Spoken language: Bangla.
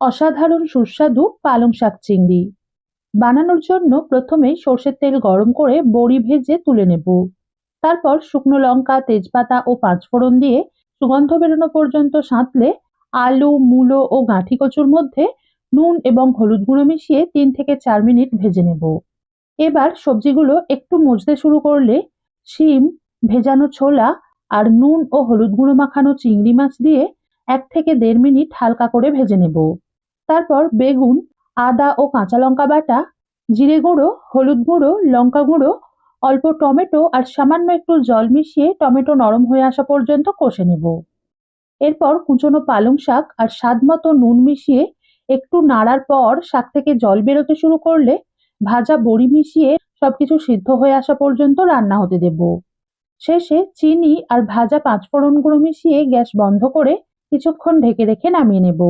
অসাধারণ সুস্বাদু পালং শাক চিংড়ি। বানানোর জন্য প্রথমে সর্ষের তেল গরম করে বড়ি ভেজে তুলে নেব। তারপর শুকনো লঙ্কা, তেজপাতা ও পাঁচফোড়ন দিয়ে সুগন্ধ বেরোনো পর্যন্ত সাঁতলে আলু, মূলো ও গাঁঠি কচুর মধ্যে নুন এবং হলুদ গুঁড়ো মিশিয়ে তিন থেকে চার মিনিট ভেজে নেব। এবার সবজিগুলো একটু মজতে শুরু করলে শিম, ভেজানো ছোলা আর নুন ও হলুদ গুঁড়ো মাখানো চিংড়ি মাছ দিয়ে এক থেকে দেড় মিনিট হালকা করে ভেজে নেব। তারপর বেগুন, আদা ও কাঁচা লঙ্কা বাটা, জিরে গুঁড়ো, হলুদ গুঁড়ো, লঙ্কা গুঁড়ো, অল্প টমেটো আর সামান্য একটু জল মিশিয়ে টমেটো নরম হয়ে আসা পর্যন্ত কষে নেব। এরপর কুচনো পালং শাক আর স্বাদ মতো নুন মিশিয়ে একটু নাড়ার পর শাক থেকে জল বেরোতে শুরু করলে ভাজা বড়ি মিশিয়ে সবকিছু সিদ্ধ হয়ে আসা পর্যন্ত রান্না হতে দেব। শেষে চিনি আর ভাজা পাঁচফোড়ন গুঁড়ো মিশিয়ে গ্যাস বন্ধ করে কিছুক্ষণ ঢেকে রেখে নামিয়ে নেব।